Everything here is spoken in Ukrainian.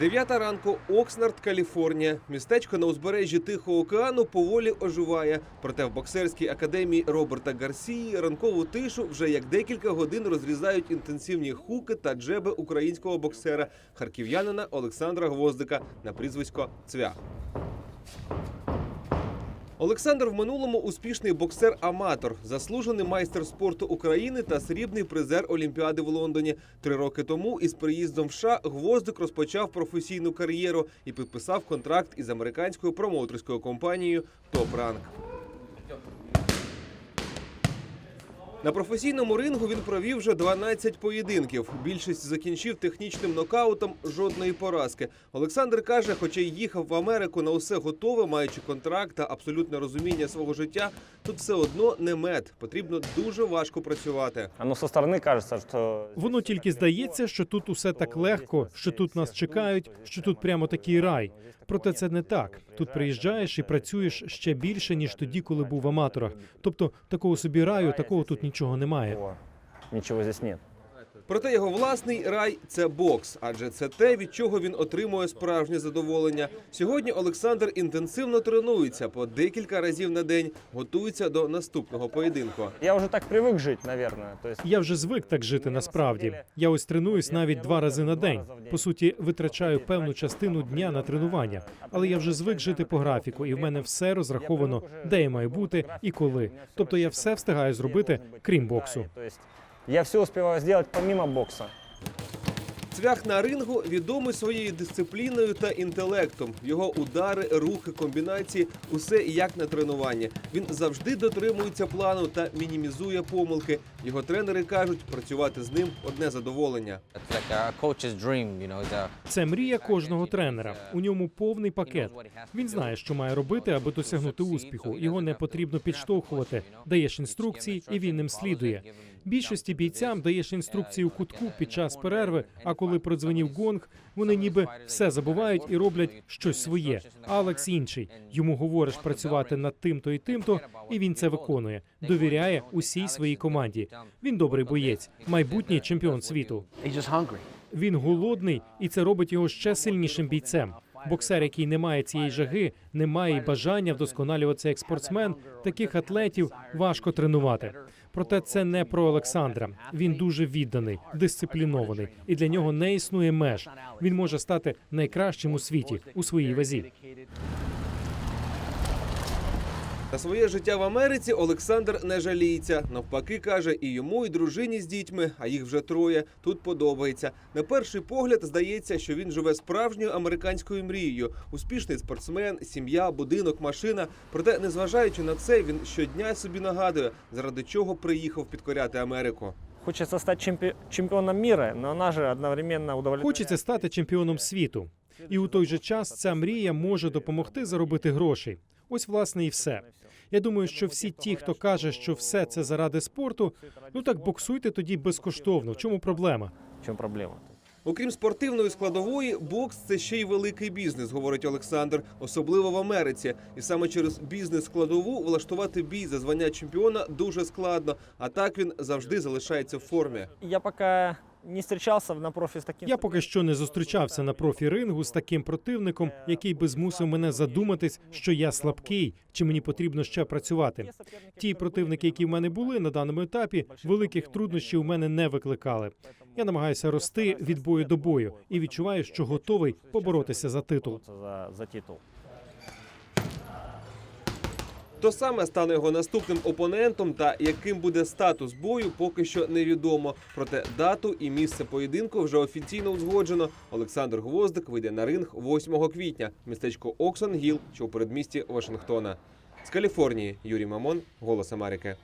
Дев'ята ранку, Окснард, Каліфорнія. Містечко на узбережжі Тихого океану поволі оживає. Проте в боксерській академії Роберта Гарсії ранкову тишу вже як декілька годин розрізають інтенсивні хуки та джеби українського боксера харків'янина Олександра Гвоздика на прізвисько Цвях. Олександр в минулому успішний боксер-аматор, заслужений майстер спорту України та срібний призер Олімпіади в Лондоні. Три роки тому із приїздом в США Гвоздик розпочав професійну кар'єру і підписав контракт із американською промоутерською компанією Топ Rank. На професійному рингу він провів вже 12 поєдинків. Більшість закінчив технічним нокаутом жодної поразки. Олександр каже, хоча й їхав в Америку на усе готове, маючи контракт та абсолютне розуміння свого життя, тут все одно не мед. Потрібно дуже важко працювати. Оно со стороны кажется, что... Воно тільки здається, що тут усе так легко, що тут нас чекають, що тут прямо такий рай. Проте це не так. Тут приїжджаєш і працюєш ще більше ніж тоді, коли був в аматорах. Тобто такого собі раю, такого тут нічого немає. Нічого здесь нет. Проте його власний рай це бокс, адже це те, від чого він отримує справжнє задоволення. Сьогодні Олександр інтенсивно тренується по декілька разів на день, готується до наступного поєдинку. Я уже так привык жить, наверное. То. Я вже звик так жити насправді. Я ось тренуюсь навіть два рази на день. По суті, витрачаю певну частину дня на тренування, але я вже звик жити по графіку, і в мене все розраховано, де я маю бути і коли. Тобто я все встигаю зробити, крім боксу. Я все успеваю сделать помимо бокса. Цвях на рингу відомий своєю дисципліною та інтелектом. Його удари, рухи, комбінації усе як на тренуванні. Він завжди дотримується плану та мінімізує помилки. Його тренери кажуть, працювати з ним одне задоволення. Це мрія кожного тренера. У ньому повний пакет. Він знає, що має робити, аби досягнути успіху. Його не потрібно підштовхувати. Даєш інструкції, і він ним слідує. Більшості бійцям даєш інструкції у кутку під час перерви. А коли продзвонів гонг, вони ніби все забувають і роблять щось своє. Алекс інший. Йому говориш працювати над тим-то і тим-то, і він це виконує. Довіряє усій своїй команді. Він добрий боєць, майбутній чемпіон світу. Він голодний, і це робить його ще сильнішим бійцем. Боксер, який не має цієї жаги, не має бажання вдосконалюватися як спортсмен. Таких атлетів важко тренувати. Проте це не про Олександра. Він дуже відданий, дисциплінований, і для нього не існує меж. Він може стати найкращим у світі у своїй вазі. На своє життя в Америці Олександр не жаліється. Навпаки, каже, і йому, і дружині з дітьми, а їх вже троє, тут подобається. На перший погляд здається, що він живе справжньою американською мрією. Успішний спортсмен, сім'я, будинок, машина. Проте, незважаючи на це, він щодня собі нагадує, заради чого приїхав підкоряти Америку. Хочется стать чемпи- чемпионом мира, но она же одновременно удовлетворяет. Хочеться стати чемпіоном світу, і у той же час ця мрія може допомогти заробити гроші. Ось власне і все. Я думаю, що всі ті, хто каже, що все це заради спорту, ну так боксуйте тоді безкоштовно. В чому проблема? В чем проблема? Окрім спортивної складової, бокс це ще й великий бізнес, говорить Олександр, особливо в Америці. І саме через бізнес складову влаштувати бій за звання чемпіона дуже складно. А так він завжди залишається в формі. Я пока не встречался на профи с таким... Я поки що не зустрічався на профі-рингу з таким противником, який би змусив мене задуматись, що я слабкий, чи мені потрібно ще працювати. Ті противники, які в мене були на даному етапі, великих труднощів у мене не викликали. Я намагаюся рости від бою до бою і відчуваю, що готовий поборотися за титул. За, за титул. Хто саме стане його наступним опонентом та яким буде статус бою, поки що невідомо. Проте дату і місце поєдинку вже офіційно узгоджено. Олександр Гвоздик вийде на ринг 8 квітня. Містечко Оксон Гіл, що у передмісті Вашингтона. З Каліфорнії Юрій Мамон, Голос Америки.